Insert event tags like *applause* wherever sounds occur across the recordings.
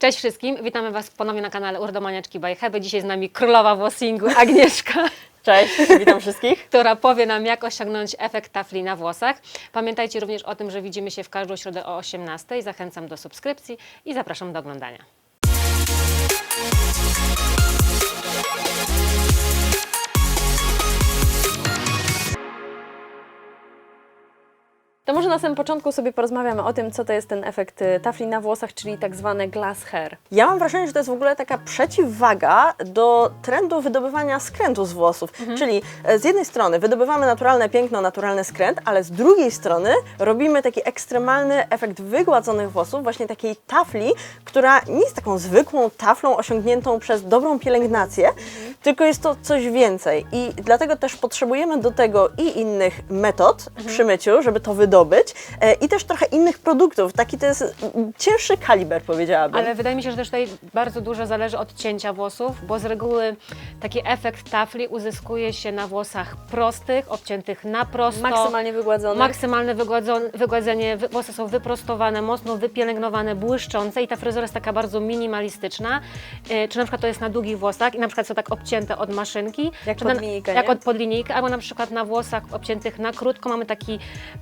Cześć wszystkim, witamy Was ponownie na kanale Urdomaniaczki by Hebe. Dzisiaj z nami królowa włosingu Agnieszka, *laughs* Cześć, witam wszystkich. *laughs* która powie nam, jak osiągnąć efekt tafli na włosach. Pamiętajcie również o tym, że widzimy się w każdą środę o 18. Zachęcam do subskrypcji i zapraszam do oglądania. To może na samym początku sobie porozmawiamy o tym, co to jest ten efekt y, tafli na włosach, czyli tak zwane glass hair. Ja mam wrażenie, że to jest w ogóle taka przeciwwaga do trendu wydobywania skrętu z włosów. Czyli e, z jednej strony wydobywamy naturalne piękno, naturalny skręt, ale z drugiej strony robimy taki ekstremalny efekt wygładzonych włosów, właśnie takiej tafli, która nie jest taką zwykłą taflą osiągniętą przez dobrą pielęgnację, tylko jest to coś więcej. I dlatego też potrzebujemy do tego i innych metod przy myciu, żeby to wydobyć, e, i też trochę innych produktów. Taki to jest cięższy kaliber, powiedziałabym. Ale wydaje mi się, że też tutaj bardzo dużo zależy od cięcia włosów, bo z reguły taki efekt tafli uzyskuje się na włosach prostych, obciętych na prosto. Maksymalnie wygładzone. Maksymalne wygładzenie, wy- włosy są wyprostowane, mocno wypielęgnowane, błyszczące i ta fryzura jest taka bardzo minimalistyczna. E, Czy na przykład to jest na długich włosach i na przykład są tak obcięte od maszynki. Jak pod na, linijkę, Jak nie? od pod linijkę, albo na przykład na włosach obciętych na krótko mamy taki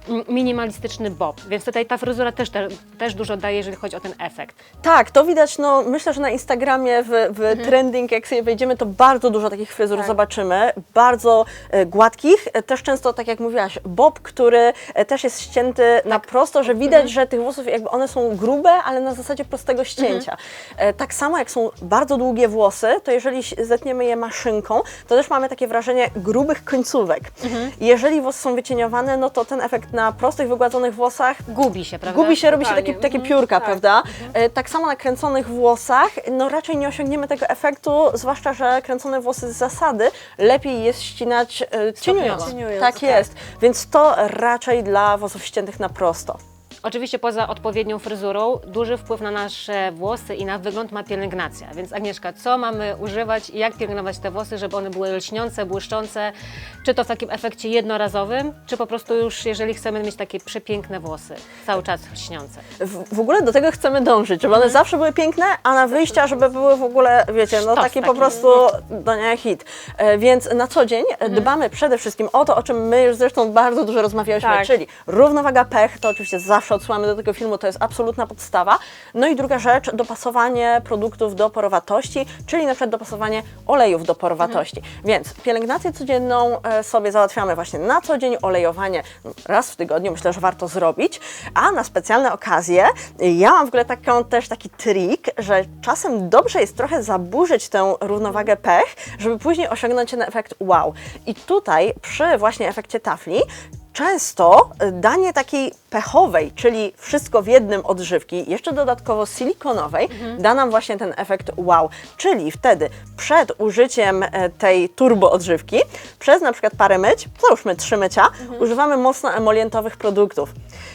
mm, minimalistyczny bob. Więc tutaj ta fryzura też, te, też dużo daje, jeżeli chodzi o ten efekt. Tak, to widać, no myślę, że na Instagramie w, w trending, jak sobie wejdziemy, to bardzo dużo takich fryzur Tak. zobaczymy, bardzo e, gładkich, e, też często, tak jak mówiłaś, bob, który e, też jest ścięty na prosto, że widać, że tych włosów jakby one są grube, ale na zasadzie prostego ścięcia. E, tak samo jak są bardzo długie włosy, to jeżeli zetniemy je maszynką, to też mamy takie wrażenie grubych końcówek. Jeżeli włosy są wycieniowane, no to ten efekt na prostych, wygładzonych włosach Gubi się, prawda? Gubi się, robi się takie, takie Mhm, piórka, tak. prawda? E, Tak samo na kręconych włosach, no raczej nie osiągniemy tego efektu, zwłaszcza, że kręcone włosy z zasady lepiej jest ścinać e, cieniując. Cieniując, Tak tak. jest, więc to raczej dla włosów ściętych na prosto. Oczywiście poza odpowiednią fryzurą duży wpływ na nasze włosy i na wygląd ma pielęgnacja. Więc Agnieszka, co mamy używać i jak pielęgnować te włosy, żeby one były lśniące, błyszczące? Czy to w takim efekcie jednorazowym, czy po prostu już jeżeli chcemy mieć takie przepiękne włosy, cały czas lśniące? W, w ogóle do tego chcemy dążyć, żeby one Mhm. zawsze były piękne, a na wyjścia, żeby były w ogóle, wiecie, no Sztos taki po taki. prostu, no nie, hit. E, Więc na co dzień Mhm. dbamy przede wszystkim o to, o czym my już zresztą bardzo dużo rozmawiałyśmy, Tak. czyli równowaga pech, to oczywiście zawsze odsyłamy do tego filmu, to jest absolutna podstawa. No i druga rzecz, dopasowanie produktów do porowatości, czyli na przykład dopasowanie olejów do porowatości. Więc pielęgnację codzienną e, sobie załatwiamy właśnie na co dzień, olejowanie raz w tygodniu, myślę, że warto zrobić, a na specjalne okazje ja mam w ogóle taką, też taki trik, że czasem dobrze jest trochę zaburzyć tę równowagę pech, żeby później osiągnąć ten efekt wow. I tutaj przy właśnie efekcie tafli Często y, danie takiej pechowej, czyli wszystko w jednym odżywki, jeszcze dodatkowo silikonowej, da nam właśnie ten efekt wow. Czyli wtedy przed użyciem e, tej turbo odżywki, przez na przykład parę myć, załóżmy trzy mycia, używamy mocno emolientowych produktów,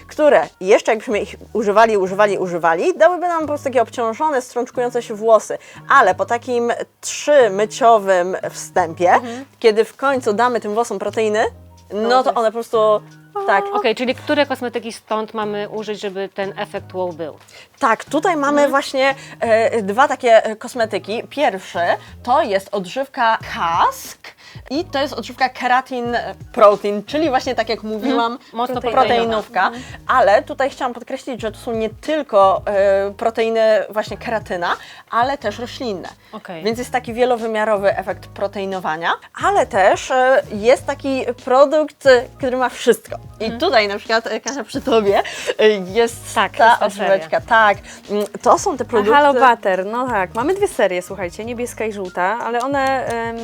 które jeszcze jakbyśmy ich używali, używali, używali, dałyby nam po prostu takie obciążone, strączkujące się włosy. Ale po takim trzymyciowym wstępie, kiedy w końcu damy tym włosom proteiny, no to one po prostu tak. Okej, czyli które kosmetyki stąd mamy użyć, żeby ten efekt wow był? Tak, tutaj mamy właśnie e, dwa takie e, kosmetyki. Pierwszy to jest odżywka Kask i to jest odżywka Keratin Protein, czyli właśnie tak jak mówiłam, Mocno proteinówka. Ale tutaj chciałam podkreślić, że to są nie tylko e, proteiny właśnie keratyna, ale też roślinne. Okej. Więc jest taki wielowymiarowy efekt proteinowania, ale też e, jest taki produkt, e, który ma wszystko. I tutaj na przykład, e, Kasia, przy Tobie e, jest Tak, ta jest ta odżyweczka. Tak, Mm, to są te produkty... Halo Butter, no tak. Mamy dwie serie, słuchajcie, niebieska i żółta, ale one em,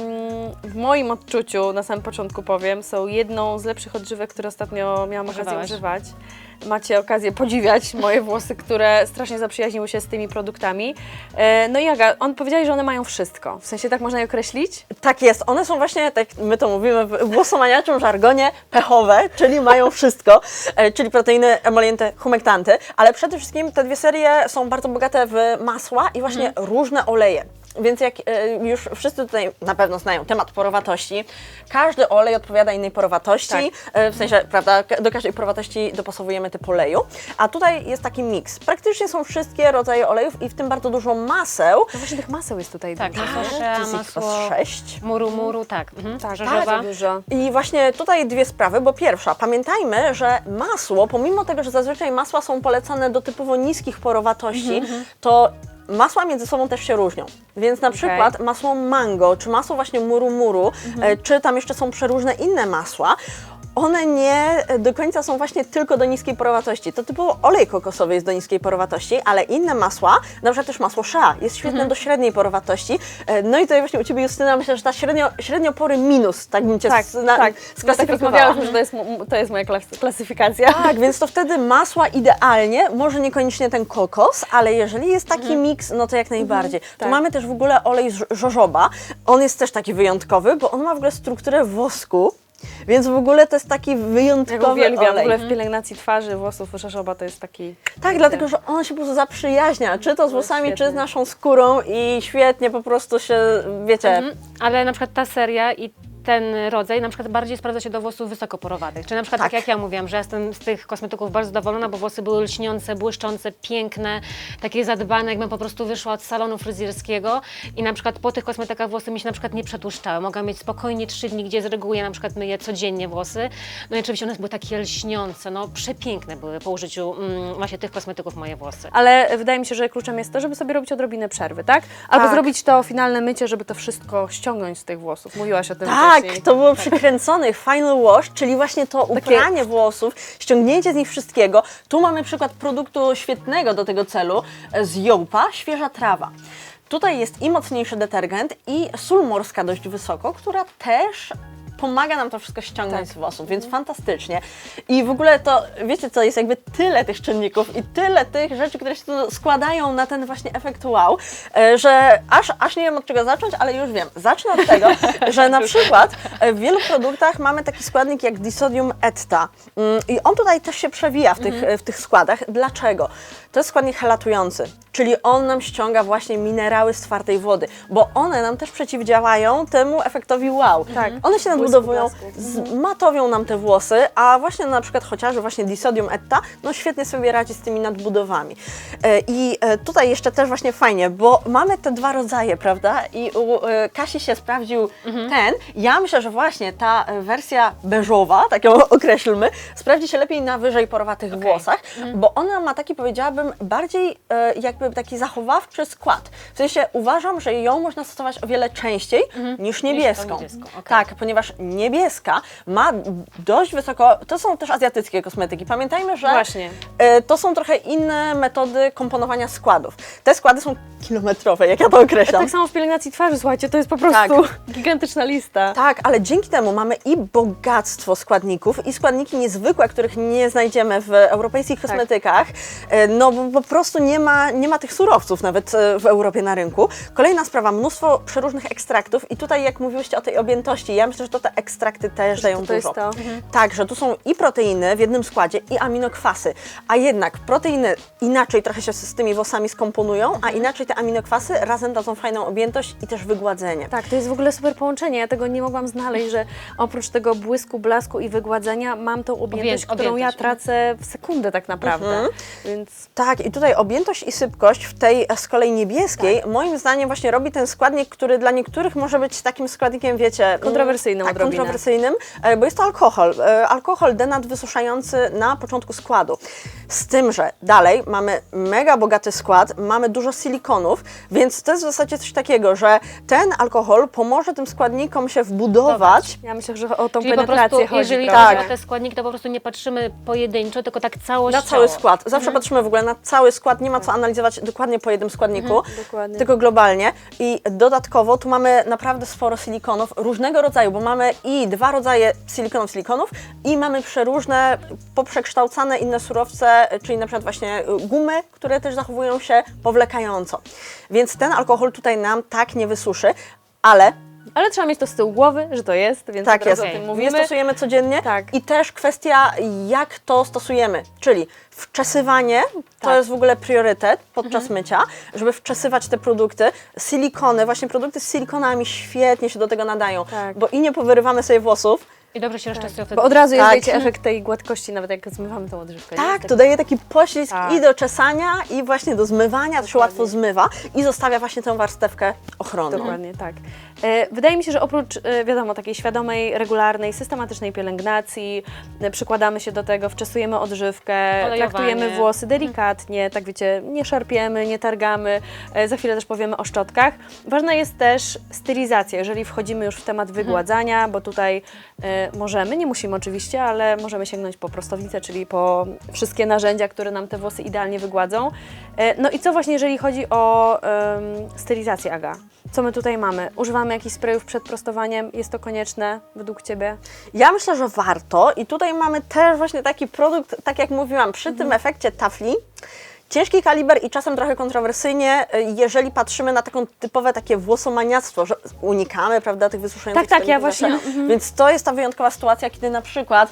w moim odczuciu, na samym początku powiem, są jedną z lepszych odżywek, które ostatnio miałam okazję Używałaś? używać. Macie okazję podziwiać moje włosy, które strasznie zaprzyjaźniły się z tymi produktami. E, no i Aga, on powiedział, że one mają wszystko. W sensie tak można je określić? Tak jest, one są właśnie, tak my to mówimy w głosomaniaczym żargonie, pechowe, czyli mają wszystko, e, czyli proteiny, emolienty, humektanty, ale przede wszystkim te dwie serie są bardzo bogate w masła i właśnie różne oleje. Więc jak e, już wszyscy tutaj na pewno znają temat porowatości, każdy olej odpowiada innej porowatości, Tak. w sensie, prawda, do każdej porowatości dopasowujemy typ oleju, a tutaj jest taki miks. Praktycznie są wszystkie rodzaje olejów i w tym bardzo dużo maseł. No właśnie tych maseł jest tutaj Tak, dużo. ich masło sześć. muru muru, tak. Mhm. Tak, bardzo dużo. I właśnie tutaj dwie sprawy, bo pierwsza, pamiętajmy, że masło, pomimo tego, że zazwyczaj masła są polecane do typowo niskich porowatości, to masła między sobą też się różnią. Więc na przykład masło mango, czy masło właśnie muru muru, e, czy tam jeszcze są przeróżne inne masła, one nie do końca są właśnie tylko do niskiej porowatości. To typowo olej kokosowy jest do niskiej porowatości, ale inne masła, na przykład też masło shea, jest świetne do średniej porowatości. E, No i tutaj właśnie u Ciebie Justyna, myślę, że ta średnio, średniopory minus, tak bym Cię Tak, s- na, tak. Tak sklasyfikowała. rozmawiałyśmy, że to jest, to jest moja klas- klasyfikacja. Tak, więc to wtedy masła idealnie, może niekoniecznie ten kokos, ale jeżeli jest taki miks, no to jak najbardziej. Tu tak. mamy też w ogóle olej z żożoba. On jest też taki wyjątkowy, bo on ma w ogóle strukturę wosku, więc w ogóle to jest taki Ja wyjątkowy go uwielbiam. W olej. ogóle w pielęgnacji twarzy, włosów, rzeszoba to jest taki... Tak, dlatego, że on się po prostu zaprzyjaźnia, czy to z jest włosami, czy z naszą skórą i świetnie po prostu się, wiecie, Mhm. Ale na przykład ta seria i ten rodzaj na przykład bardziej sprawdza się do włosów wysokoporowatych. Czy na przykład tak. Tak. jak ja mówiłam, że jestem z tych kosmetyków bardzo zadowolona, bo włosy były lśniące, błyszczące, piękne, takie zadbane, jakbym po prostu wyszła od salonu fryzjerskiego i na przykład po tych kosmetykach włosy mi się na przykład nie przetłuszczały. Mogłam mieć spokojnie trzy dni, gdzie z reguły ja na przykład myję codziennie włosy. No i oczywiście one były takie lśniące, no przepiękne były po użyciu mm, właśnie tych kosmetyków moje włosy. Ale wydaje mi się, że kluczem jest to, żeby sobie robić odrobinę przerwy, tak? Albo Tak. zrobić to finalne mycie, żeby to wszystko ściągnąć z tych włosów. Mówiłaś o tym Tak, wcześniej. to było przykręcony final wash, czyli właśnie to upranie włosów, ściągnięcie z nich wszystkiego. Tu mamy przykład produktu świetnego do tego celu e, z Jołpa, świeża trawa. Tutaj jest i mocniejszy detergent, i sól morska dość wysoko, która też pomaga nam to wszystko ściągnąć Tak. z włosów, więc fantastycznie. I w ogóle to, wiecie co, jest jakby tyle tych czynników i tyle tych rzeczy, które się tu składają na ten właśnie efekt wow, e, że aż, aż nie wiem od czego zacząć, ale już wiem. Zacznę od tego, *laughs* że na przykład w wielu produktach mamy taki składnik jak disodium etta Mm, i on tutaj też się przewija w tych, e, w tych składach. Dlaczego? To jest składnik helatujący, czyli on nam ściąga właśnie minerały z twardej wody, bo one nam też przeciwdziałają temu efektowi wow. Tak. One się Błysku, nadbudowują, blasku. zmatowią nam te włosy, a właśnie na przykład chociażby właśnie disodium etta, no świetnie sobie radzi z tymi nadbudowami. E, I e, tutaj jeszcze też właśnie fajnie, bo mamy te dwa rodzaje, prawda? I u e, Kasi się sprawdził ten. Ja myślę, że właśnie ta wersja beżowa, tak ją *laughs* określmy, sprawdzi się lepiej na wyżej porowatych włosach, bo ona ma taki, powiedziałabym, bardziej jakby taki zachowawczy skład. W sensie uważam, że ją można stosować o wiele częściej niż niebieską. niebieską, okej. Tak, ponieważ niebieska ma dość wysoko, to są też azjatyckie kosmetyki. Pamiętajmy, że Właśnie. e, to są trochę inne metody komponowania składów. Te składy są kilometrowe, jak ja to określam. Tak samo w pielęgnacji twarzy, słuchajcie, to jest po prostu *laughs* gigantyczna lista. Tak, ale dzięki temu mamy i bogactwo składników, i składniki niezwykłe, których nie znajdziemy w europejskich kosmetykach. E, No bo po prostu nie ma, nie ma tych surowców nawet e, w Europie na rynku. Kolejna sprawa, mnóstwo przeróżnych ekstraktów i tutaj jak mówiłyście o tej objętości, ja myślę, że to te ekstrakty też dają to jest dużo. to. Mhm. Tak, że tu są i proteiny w jednym składzie, i aminokwasy, a jednak proteiny inaczej trochę się z tymi włosami skomponują, a inaczej te aminokwasy razem dadzą fajną objętość i też wygładzenie. Tak, to jest w ogóle super połączenie. Ja tego nie mogłam znaleźć, że oprócz tego błysku, blasku i wygładzenia mam tą objętość, Objęt- którą ja objętość, tracę w sekundę tak naprawdę. Więc Tak, i tutaj objętość i sypkość w tej z kolei niebieskiej, moim zdaniem właśnie robi ten składnik, który dla niektórych może być takim składnikiem, wiecie... mm, Kontrowersyjnym Tak, odrobinę. kontrowersyjnym, e, bo jest to alkohol. E, Alkohol denat wysuszający na początku składu. Z tym, że dalej mamy mega bogaty skład, mamy dużo silikonów, więc to jest w zasadzie coś takiego, że ten alkohol pomoże tym składnikom się wbudować ja myślę, że o tą Czyli po penetrację prostu, chodzi. jeżeli prawda? chodzi o te składniki, to po prostu nie patrzymy pojedynczo, tylko tak całościowo. Na cały skład. Zawsze patrzymy w ogóle na cały skład, nie ma co analizować dokładnie po jednym składniku, dokładnie. tylko globalnie. I dodatkowo tu mamy naprawdę sporo silikonów różnego rodzaju, bo mamy i dwa rodzaje silikonów, silikonów i mamy przeróżne, poprzekształcane inne surowce, czyli na przykład właśnie y, gumy, które też zachowują się powlekająco. Więc ten alkohol tutaj nam tak nie wysuszy, ale Ale trzeba mieć to z tyłu głowy, że to jest, więc Tak jest. o tym My mówimy. stosujemy codziennie Tak. i też kwestia, jak to stosujemy, czyli wczesywanie to Tak. jest w ogóle priorytet podczas mycia, żeby wczesywać te produkty. Silikony, właśnie produkty z silikonami świetnie się do tego nadają, Tak. bo i nie powyrywamy sobie włosów, I dobrze się rozczesują wtedy. Bo od razu jest, Tak. wiecie, efekt tej gładkości, nawet jak zmywamy tą odżywkę. nie? Tak, Tak. to daje taki poślizg Tak. i do czesania, i właśnie do zmywania, to się łatwo zmywa i zostawia właśnie tę warstewkę ochronną. Dokładnie, tak. E, Wydaje mi się, że oprócz, e, wiadomo, takiej świadomej, regularnej, systematycznej pielęgnacji, e, przykładamy się do tego, wczesujemy odżywkę, Olejowanie. traktujemy włosy delikatnie, tak wiecie, nie szarpiemy, nie targamy. Za chwilę też powiemy o szczotkach. Ważna jest też stylizacja, jeżeli wchodzimy już w temat wygładzania, bo tutaj możemy, nie musimy oczywiście, ale możemy sięgnąć po prostownicę, czyli po wszystkie narzędzia, które nam te włosy idealnie wygładzą. No i co właśnie, jeżeli chodzi o stylizację, Aga? Co my tutaj mamy? Używamy jakichś sprayów przed prostowaniem? Jest to konieczne według Ciebie? Ja myślę, że warto i tutaj mamy też właśnie taki produkt, tak jak mówiłam, przy tym efekcie tafli. Ciężki kaliber i czasem trochę kontrowersyjnie, y, jeżeli patrzymy na taką typowe takie włosomaniactwo, że unikamy, prawda, tych wysuszających Tak, tak, ja właśnie- zawsze. Więc to jest ta wyjątkowa sytuacja, kiedy na przykład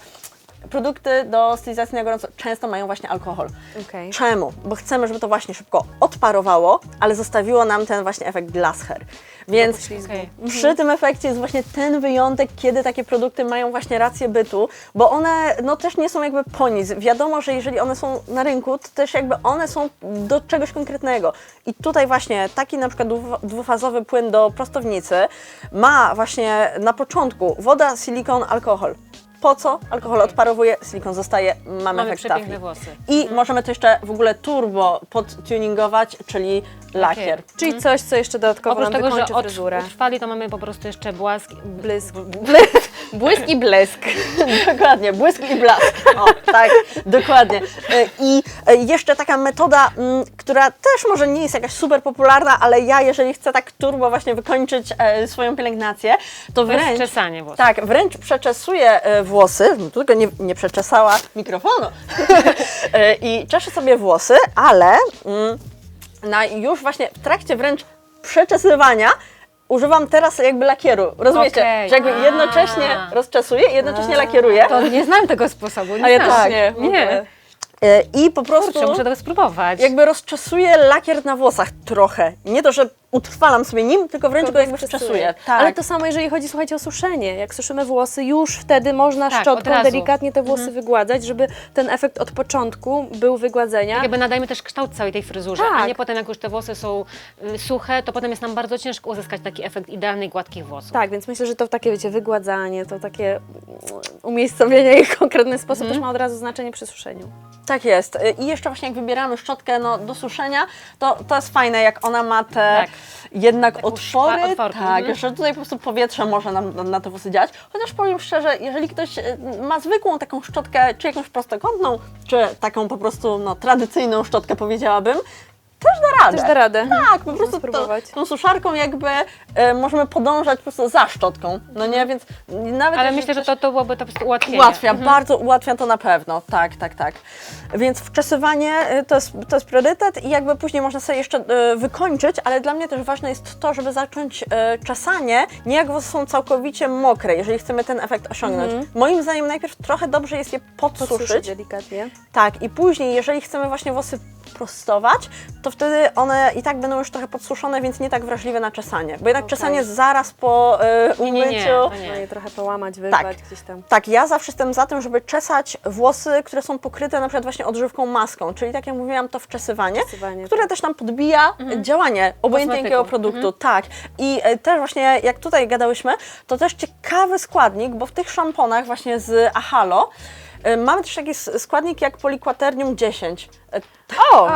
produkty do stylizacji na gorąco często mają właśnie alkohol. Okej. Czemu? Bo chcemy, żeby to właśnie szybko odparowało, ale zostawiło nam ten właśnie efekt glass hair. Więc poślizgu. Okej. przy tym efekcie jest właśnie ten wyjątek, kiedy takie produkty mają właśnie rację bytu, bo one no też nie są jakby po nic. Wiadomo, że jeżeli one są na rynku, to też jakby one są do czegoś konkretnego. I tutaj właśnie taki na przykład dwu- dwufazowy płyn do prostownicy ma właśnie na początku woda, silikon, alkohol. Po co? Alkohol odparowuje, silikon zostaje, mamy, Mamy efekt przepiękne tafli. włosy. I możemy to jeszcze w ogóle turbo podtuningować, czyli lakier. Czyli coś, co jeszcze dodatkowo Oprócz nam tego, że wykończy od fryzurę. utrwali, to mamy po prostu jeszcze błask. Blysk. Blysk. *laughs* Błysk i blesk. *laughs* Dokładnie, błysk i blask. O, tak, dokładnie. E, I e, jeszcze taka metoda, mm, która też może nie jest jakaś super popularna, ale ja jeżeli chcę tak turbo właśnie wykończyć e, swoją pielęgnację, to wręcz... czesanie włosów. Tak, wręcz przeczesuję e, włosy, tylko nie, nie przeczesała mikrofonu. *laughs* E, I czeszę sobie włosy, ale mm, na już właśnie w trakcie wręcz przeczesywania używam teraz jakby lakieru. Rozumiecie? Okej. Że jakby A. jednocześnie rozczesuję i jednocześnie lakieruję. To nie znam tego sposobu. Nie A ja też nie. Nie. E, I po prostu Kurczę, muszę tego spróbować. jakby rozczesuję lakier na włosach trochę. Nie to, że utrwalam sobie nim, tylko wręcz go jakby wczesuję. Tak. Ale to samo, jeżeli chodzi, słuchajcie, o suszenie. Jak suszymy włosy, już wtedy można Tak, od szczotką razu. delikatnie te włosy wygładzać, żeby ten efekt od początku był wygładzenia. Tak jakby nadajmy też kształt całej tej fryzurze, a Tak. nie potem jak już te włosy są y, suche, to potem jest nam bardzo ciężko uzyskać taki efekt idealnych, gładkich włosów. Tak, więc myślę, że to takie, wiecie, wygładzanie, to takie mm, umiejscowienie ich w konkretny sposób Mhm. też ma od razu znaczenie przy suszeniu. Tak jest. Y, I jeszcze właśnie jak wybieramy szczotkę no, do suszenia, to, to jest fajne, jak ona ma te Tak. Jednak Taką otwory, otworki, tak, mhm. że tutaj po prostu powietrze może nam na, na te włosy działać. Chociaż powiem szczerze, jeżeli ktoś y, ma zwykłą taką szczotkę, czy jakąś prostokątną, czy taką po prostu no, tradycyjną szczotkę powiedziałabym, też da radę. Też da radę. Tak, po prostu to, spróbować. tą suszarką jakby e, możemy podążać po prostu za szczotką, no nie, więc nawet Ale jeżeli myślę, że to, to byłoby to po prostu ułatwienie. Ułatwia, bardzo ułatwia to na pewno, tak, tak, tak. Więc wczesywanie y, to jest, to jest priorytet i jakby później można sobie jeszcze y, wykończyć, ale dla mnie też ważne jest to, żeby zacząć y, czesanie, nie jak włosy są całkowicie mokre, jeżeli chcemy ten efekt osiągnąć. Moim zdaniem najpierw trochę dobrze jest je Podsuszyć podsuszyć, delikatnie. tak, i później, jeżeli chcemy właśnie włosy prostować, to wtedy one i tak będą już trochę podsuszone, więc nie tak wrażliwe na czesanie, bo jednak Okej. czesanie zaraz po y, Nie, nie, nie, umyciu... to No nie. je trochę połamać, wyrwać gdzieś tam. Tak, ja zawsze jestem za tym, żeby czesać włosy, które są pokryte na przykład właśnie odżywką maską, czyli tak jak mówiłam, to wczesywanie, Wczesywanie, które też nam podbija działanie obojętnie Kosmetyku. jakiego produktu. Tak. I e, też właśnie jak tutaj gadałyśmy, to też ciekawy składnik, bo w tych szamponach właśnie z Ahalo e, mamy też taki s- składnik jak polikwaternium 10. O!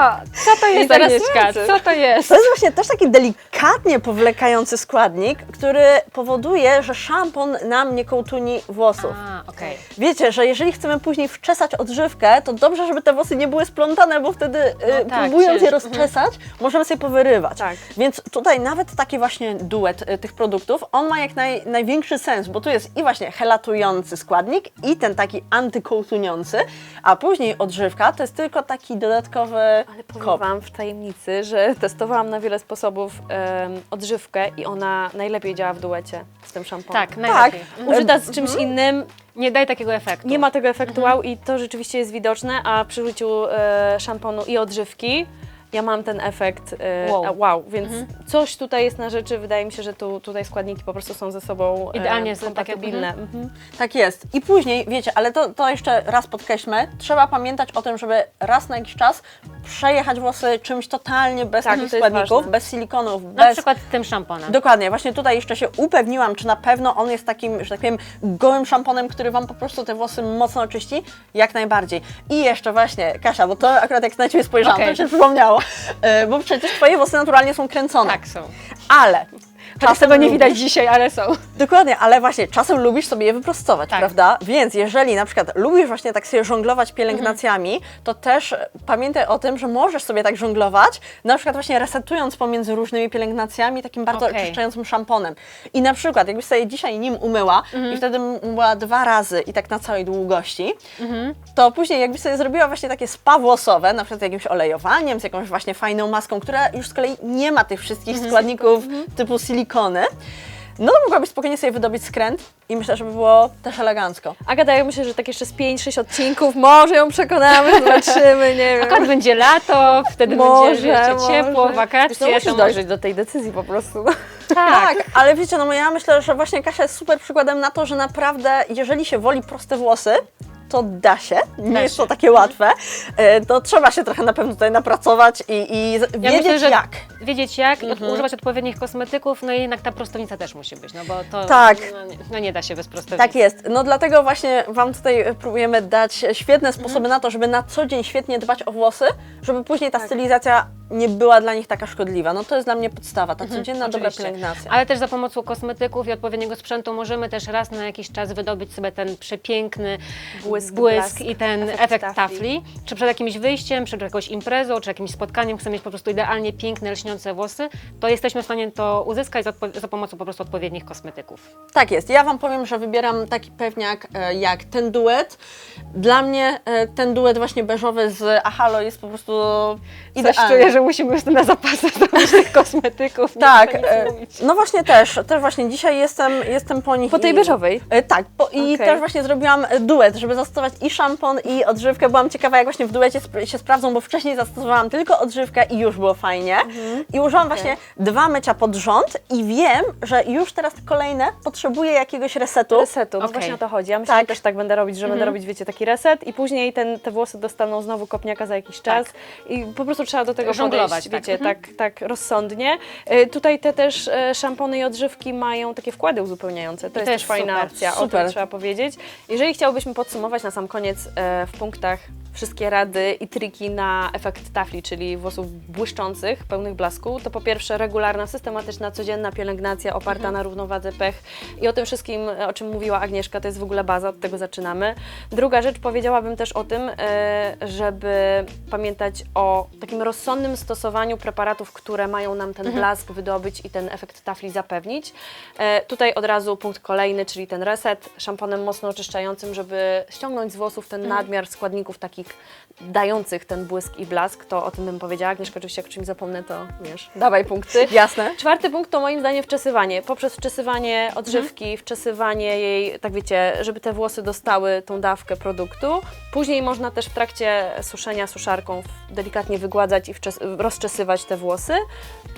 Co to jest. Agnieszka? Co to jest? To jest właśnie też taki delikatnie powlekający składnik, który powoduje, że szampon nam nie kołtuni włosów. A, okej. Wiecie, że jeżeli chcemy później wczesać odżywkę, to dobrze, żeby te włosy nie były splątane, bo wtedy y, tak, próbując je ciężko. rozczesać, możemy sobie powyrywać. Tak. Więc tutaj nawet taki właśnie duet y, tych produktów, on ma jak naj, największy sens, bo tu jest i właśnie helatujący składnik i ten taki antykołtuniący, a później odżywka to jest tylko taki dodatkowy Ale powiem kop. Wam w tajemnicy, że testowałam na wiele sposobów em, odżywkę i ona najlepiej działa w duecie z tym szamponem. Tak, najlepiej. Tak. Użyta z czymś innym Nie daje takiego efektu. nie ma tego efektu wow i to rzeczywiście jest widoczne, a przy użyciu e, szamponu i odżywki ja mam ten efekt e, Wow. wow. wow, więc coś tutaj jest na rzeczy, wydaje mi się, że tu, tutaj składniki po prostu są ze sobą e, Idealnie są takie- kompatybilne. Mhm. Tak jest. I później, wiecie, ale to, to jeszcze raz podkreślmy, trzeba pamiętać o tym, żeby raz na jakiś czas przejechać włosy czymś totalnie bez Tak, to składników, bez silikonów, Na bez... przykład tym szamponem. Dokładnie, właśnie tutaj jeszcze się upewniłam, czy na pewno on jest takim, że tak powiem, gołym szamponem, który Wam po prostu te włosy mocno oczyści, jak najbardziej. I jeszcze właśnie, Kasia, bo to akurat jak na Ciebie spojrzałam, to Okej. mi się przypomniało, e, bo przecież Twoje włosy naturalnie są kręcone. Tak są. Ale Chociaż tego nie lubisz- widać dzisiaj, ale są. Dokładnie, ale właśnie czasem lubisz sobie je wyprostować, Tak. prawda? Więc jeżeli na przykład lubisz właśnie tak sobie żonglować pielęgnacjami, to też e, pamiętaj o tym, że możesz sobie tak żonglować, na przykład właśnie resetując pomiędzy różnymi pielęgnacjami takim bardzo Okej. oczyszczającym szamponem. I na przykład jakbyś sobie dzisiaj nim umyła i wtedy umyła dwa razy i tak na całej długości, to później jakbyś sobie zrobiła właśnie takie spa włosowe, na przykład z jakimś olejowaniem, z jakąś właśnie fajną maską, która już z kolei nie ma tych wszystkich składników typu silikony, no to mogłabyś spokojnie sobie wydobyć skręt i myślę, że by było też elegancko. Agata, ja myślę, że tak jeszcze z 5-6 odcinków może ją przekonamy, *laughs* zobaczymy, nie wiem. Akurat będzie lato, wtedy będzie jeszcze ciepło, Wiesz, wakacje. No, musisz to dojrzeć do tej decyzji po prostu. Tak. ale wiecie, no ja myślę, że właśnie Kasia jest super przykładem na to, że naprawdę, jeżeli się woli proste włosy, to da się, nie Da jest to takie łatwe, E, to trzeba się trochę na pewno tutaj napracować i, i Ja wiedzieć myślę, jak. wiedzieć jak, i od, używać odpowiednich kosmetyków, no i jednak ta prostownica też musi być, no bo to Tak. no, nie, no nie da się bez prostownicy. Tak jest. No dlatego właśnie Wam tutaj próbujemy dać świetne Mhm. sposoby na to, żeby na co dzień świetnie dbać o włosy, żeby później ta Tak. stylizacja nie była dla nich taka szkodliwa. No to jest dla mnie podstawa, ta codzienna dobra Mhm. Oczywiście. pielęgnacja. Ale też za pomocą kosmetyków i odpowiedniego sprzętu możemy też raz na jakiś czas wydobyć sobie ten przepiękny Błysk, błysk blask, i ten efekt efekt, tafli. tafli. Czy przed jakimś wyjściem, przed jakąś imprezą, czy jakimś spotkaniem chcemy mieć po prostu idealnie piękne, lśniące włosy, to jesteśmy w stanie to uzyskać za, odpo- za pomocą po prostu odpowiednich kosmetyków. Tak jest. Ja Wam powiem, że wybieram taki pewniak e, jak ten duet. Dla mnie e, ten duet właśnie beżowy z Ahalo jest po prostu Coś idealny. czuję, że musimy już na zapasach zrobić tych kosmetyków. Tak, e, no właśnie też, też właśnie dzisiaj jestem, jestem po nich. Po tej i- beżowej. E, Tak, po, i też właśnie zrobiłam e, duet, żeby zastosować i szampon, i odżywkę. Byłam ciekawa, jak właśnie w duecie sp- się sprawdzą, bo wcześniej zastosowałam tylko odżywkę i już było fajnie. Mhm. I użyłam właśnie dwa mycia pod rząd i wiem, że już teraz kolejne potrzebuję jakiegoś resetu. Resetu, no Okej. właśnie o to chodzi. Ja myślę, Tak. że też tak będę robić, że będę robić, wiecie, taki reset i później ten, te włosy dostaną znowu kopniaka za jakiś czas i po prostu trzeba do tego Żonglować, podejść, tak. wiecie, tak, tak rozsądnie. E, tutaj te też e, szampony i odżywki mają takie wkłady uzupełniające. To jest też fajna super, opcja, o super. tym trzeba powiedzieć. Jeżeli chciałbyśmy podsumować na sam koniec e, w punktach wszystkie rady i triki na efekt tafli, czyli włosów błyszczących, pełnych blasku, to po pierwsze regularna, systematyczna, codzienna pielęgnacja oparta Mhm. na równowadze pH i o tym wszystkim, e, o czym mówiła Agnieszka, to jest w ogóle baza, od tego zaczynamy. Druga rzecz, powiedziałabym też o tym, e, żeby pamiętać o takim rozsądnym stosowaniu preparatów, które mają nam Mhm. ten blask wydobyć i ten efekt tafli zapewnić. E, Tutaj od razu punkt kolejny, czyli ten reset szamponem mocno oczyszczającym, żeby ściągnąć z włosów ten Mhm. nadmiar składników takich dających ten błysk i blask, to o tym bym powiedziała. Agnieszka, oczywiście jak o czymś zapomnę, to wiesz, dawaj punkty. Jasne. Czwarty punkt to moim zdaniem wczesywanie. Poprzez wczesywanie odżywki, wczesywanie jej, tak wiecie, żeby te włosy dostały tą dawkę produktu. Później można też w trakcie suszenia suszarką delikatnie wygładzać i wczes- rozczesywać te włosy.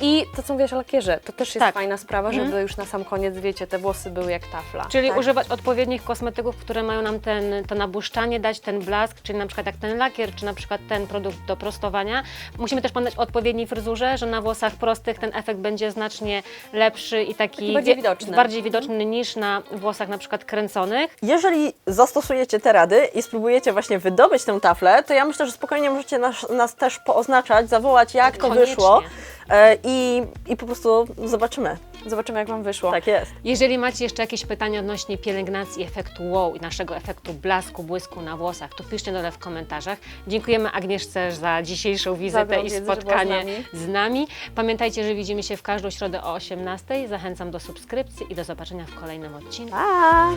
I to, co mówiłaś o lakierze, to też jest Tak. fajna sprawa, żeby już na sam koniec, wiecie, te włosy były jak tafla. Czyli Tak. używać odpowiednich kosmetyków, które mają nam ten, to nabłyszczanie dać, ten blask, czyli na przykład jak ten lakier, czy na przykład ten produkt do prostowania. Musimy też pamiętać o odpowiedniej fryzurze, że na włosach prostych ten efekt będzie znacznie lepszy i taki, Taki bardziej wie- widoczny. bardziej widoczny niż na włosach na przykład kręconych. Jeżeli zastosujecie te rady i spróbujecie właśnie wydobyć tę taflę, to ja myślę, że spokojnie możecie nas, nas też pooznaczać, jak to Koniecznie. wyszło e, i, i po prostu zobaczymy. Zobaczymy, jak Wam wyszło. Tak jest. Jeżeli macie jeszcze jakieś pytania odnośnie pielęgnacji efektu wow i naszego efektu blasku, błysku na włosach, to piszcie dole w komentarzach. Dziękujemy Agnieszce za dzisiejszą wizytę i wiedzę, była z spotkanie nami. z nami. Pamiętajcie, że widzimy się w każdą środę o 18:00. Zachęcam do subskrypcji i do zobaczenia w kolejnym odcinku. Pa!